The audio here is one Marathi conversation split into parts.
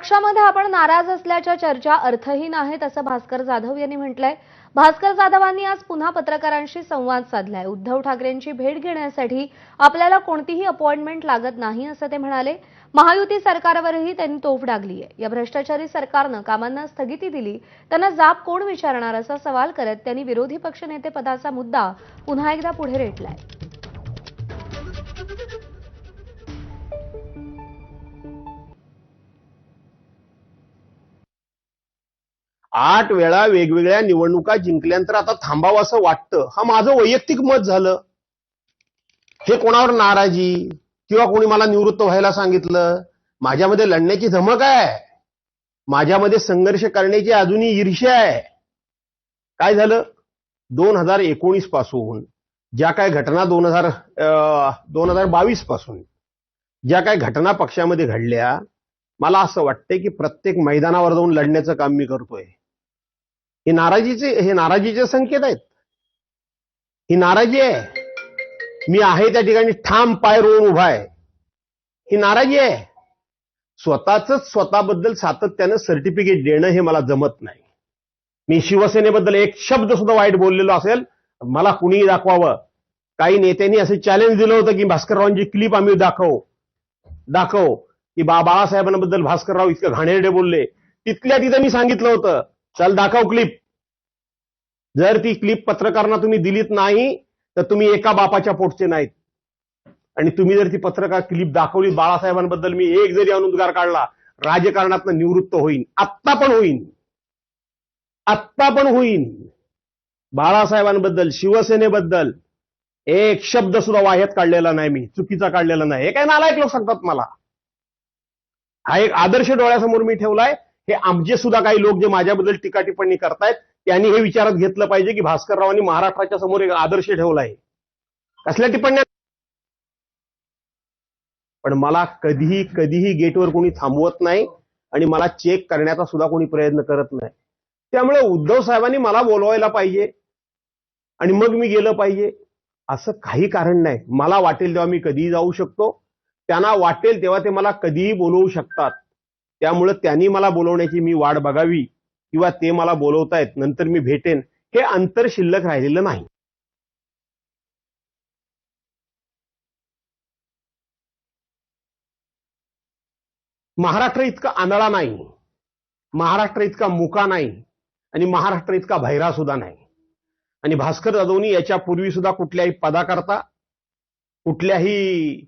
पक्षामध्ये आपण नाराज असल्याच्या चर्चा अर्थहीन आहेत असं भास्कर जाधव यांनी म्हटलंय. भास्कर जाधवांनी आज पुन्हा पत्रकारांशी संवाद साधलाय. उद्धव ठाकरेंची भेट घेण्यासाठी आपल्याला कोणतीही अपॉइंटमेंट लागत नाही असं ते म्हणाले. महायुती सरकारवरही त्यांनी तोफ डागली आहे या भ्रष्टाचारी सरकारनं कामांना स्थगिती दिली. त्यांना जाब कोण विचारणार असा सवाल करत त्यांनी विरोधी पक्षनेते पदाचा मुद्दा पुन्हा एकदा पुढे रेटलाय. आठ वेळा वेगवेगळ्या निवडणुका जिंकल्यानंतर आता थांबावं असं वाटतं. हा माझं वैयक्तिक मत झालं. हे कोणावर नाराजी? किंवा कोणी मला निवृत्त व्हायला सांगितलं? माझ्यामध्ये लढण्याची धमक आहे. माझ्यामध्ये संघर्ष करण्याची अजूनही ईर्ष्या आहे. काय झालं? दोन हजार एकोणीसपासून ज्या काय घटना दोन हजार दोन हजार बावीसपासून ज्या काय घटना पक्षामध्ये घडल्या मला असं वाटतंय की प्रत्येक मैदानावर जाऊन लढण्याचं काम मी करतोय. हे नाराजीचे हे नाराजीचे संकेत आहेत. ही नाराजी आहे. मी आहे त्या ठिकाणी ठाम पाय रोवून उभा आहे. ही नाराजी आहे. स्वतःच स्वतःबद्दल सातत्यानं सर्टिफिकेट देणं हे मला जमत नाही. मी शिवसेनेबद्दल एक शब्द सुद्धा वाईट बोललेलो असेल. मला कुणीही दाखवावं. काही नेत्यांनी असं चॅलेंज दिलं होतं की भास्कररावांची क्लिप आम्ही दाखव. दाखव. की बा बाळासाहेबांबद्दल भास्करराव इतकं घाणेरडे बोलले. तिथल्या तिथं मी सांगितलं होतं. चल दाखव क्लिप जर ती क्लिप पत्रकारांना तुम्ही दिलीत नाही तर तुम्ही एका बापाच्या पोटचे नाहीत. आणि तुम्ही जर ती पत्रकार क्लिप दाखवली बाळासाहेबांबद्दल मी एक जरी अनुद्गार काढला राजकारणात निवृत्त होईन. आत्ता पण होईन. आत्ता पण होईन. बाळासाहेबांबद्दल शिवसेनेबद्दल एक शब्द सुद्धा वाह्यात काढलेला नाही मी चुकीचा काढलेला नाही. हे काय नालायक लोक सांगतात मला? हा एक आदर्श डोळ्यासमोर मी ठेवलाय. हे आमचे सुद्धा काही लोक जे माझ्याबद्दल टीका टिप्पणी करतायत त्यांनी हे विचारात घेतलं पाहिजे की भास्कररावांनी महाराष्ट्राच्या समोर एक आदर्श आहे. कसल्या टिप्पण्या? पण मला कधीही कधीही गेटवर कोणी थांबवत नाही आणि मला चेक करण्याचा सुद्धा कोणी प्रयत्न करत नाही. त्यामुळे उद्धव साहेबांनी मला बोलवायला पाहिजे आणि मग मी गेलं पाहिजे. असं काही कारण नाही. मला वाटेल तेव्हा मी कधीही जाऊ शकतो. त्यांना वाटेल तेव्हा ते मला कधीही बोलवू शकतात. त्यामुळे त्यांनी मला बोलवण्याची मी वाट बघावी किंवा ते मला बोलवतायत नंतर मी भेटेन हे अंतर शिल्लक राहिलेलं नाही. महाराष्ट्र इतका आंधळा नाही. महाराष्ट्र इतका मुका नाही. आणि महाराष्ट्र इतका भैरा सुद्धा नाही. आणि भास्कर जाधवनी याच्या पूर्वी सुद्धा कुठल्याही पदाकरता कुठल्याही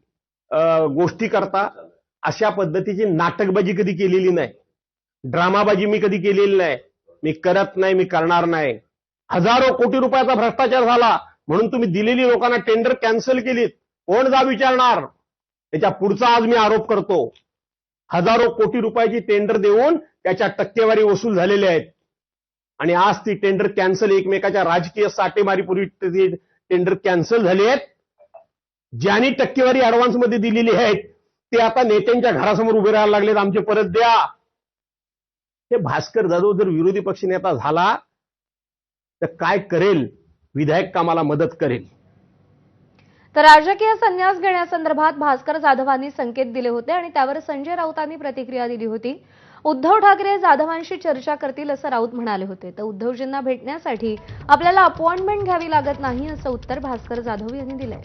अं, गोष्टी करता अशा पद्धतीची नाटकबाजी कधी केलेली नाही. ड्रामाबाजी मी कधी केलेली नाही. मी करत नाही मी करणार नाही. हजारो कोटी रुपयाचा भ्रष्टाचार झाला म्हणून तुम्ही दिलेली लोकांना टेंडर कॅन्सल केलीत. कोण जा विचारणार? त्याच्या पुढचा आज मी आरोप करतो. हजारो कोटी रुपयाची टेंडर देऊन त्याच्या टक्केवारी वसूल झालेल्या आहेत. आणि आज ती टेंडर कॅन्सल एकमेकाच्या राजकीय साठेमारीपूर्वी टेंडर कॅन्सल झाली आहेत. ज्यांनी टक्केवारी ऍडव्हान्समध्ये दिलेली आहेत ते आता नेत्यांच्या घरासमोर उभे राहायला लागलेत आमचे परत द्या. हे भास्कर जाधव जर विरोधी पक्षनेता झाला तर काय करेल? विधायक कामाला मदत करेल. तर राजकीय संन्यास घेण्यासंदर्भात भास्कर जाधवांनी संकेत दिले होते आणि त्यावर संजय राऊतांनी प्रतिक्रिया दिली होती. उद्धव ठाकरे जाधवांशी चर्चा करतील असं राऊत म्हणाले होते. तर उद्धवजींना भेटण्यासाठी आपल्याला अपॉइंटमेंट घ्यावी लागत नाही असं उत्तर भास्कर जाधव यांनी दिलंय.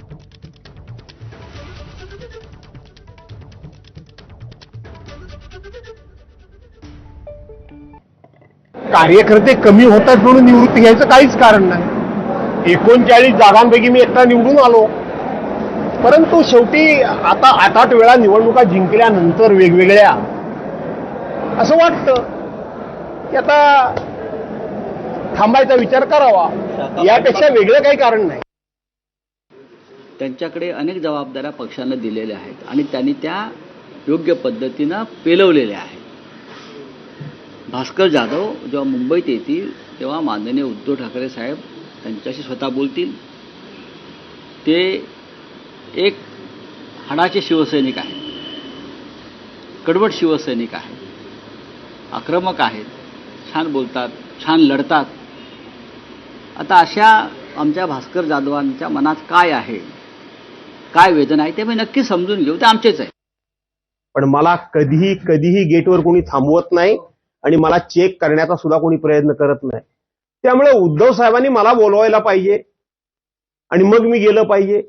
कार्यकर्ते कमी होतात म्हणून निवृत्ती घ्यायचं काहीच कारण नाही. एकोणचाळीस जागांपैकी मी एकटा निवडून आलो. परंतु शेवटी आता आठ आठ वेळा निवडणुका जिंकल्यानंतर वेगवेगळ्या. असं वाटतं की आता थांबायचा विचार करावा. यापेक्षा वेगळं काही कारण नाही. त्यांच्याकडे अनेक जबाबदाऱ्या पक्षानं दिलेल्या आहेत आणि त्यांनी त्या योग्य पद्धतीनं पेलवलेल्या आहेत. भास्कर जाधव जेव्हा मुंबईत येतील तेव्हा माननीय उद्धव ठाकरे साहेब त्यांच्याशी स्वतः बोलतील. ते एक हाडाचे शिवसैनिक आहेत. कडवट शिवसैनिक आहेत. आक्रमक आहेत. छान बोलतात छान लढतात. आता अशा आमच्या भास्कर जाधवांच्या मनात काय आहे? काय वेदना आहे? ते मी नक्की समजून घेऊ. ते आमचेच आहे. पण मला कधीही कधीही गेटवर कोणी थांबवत नाही. आणि मला चेक करण्याचा सुद्धा कोणी प्रयत्न करत नाही. त्यामुळे उद्धव साहेबांनी मला बोलवायला पाहिजे. आणि मग मी गेलं पाहिजे.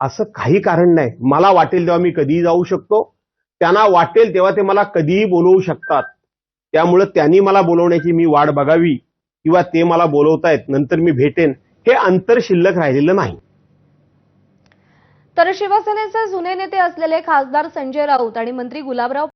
असं काही कारण नाही. मला वाटेल तेव्हा मी कधीही जाऊ शकतो. त्यांना वाटेल तेव्हा ते मला कधीही बोलवू शकतात. त्यामुळे त्यांनी मला बोलवण्याची मी वाट बघावी किंवा ते मला बोलवतायत. नंतर मी भेटेन. हे अंतर शिल्लक राहिलेलं नाही. तर शिवसेनेचे जुने नेते असलेले खासदार संजय राऊत आणि मंत्री गुलाबराव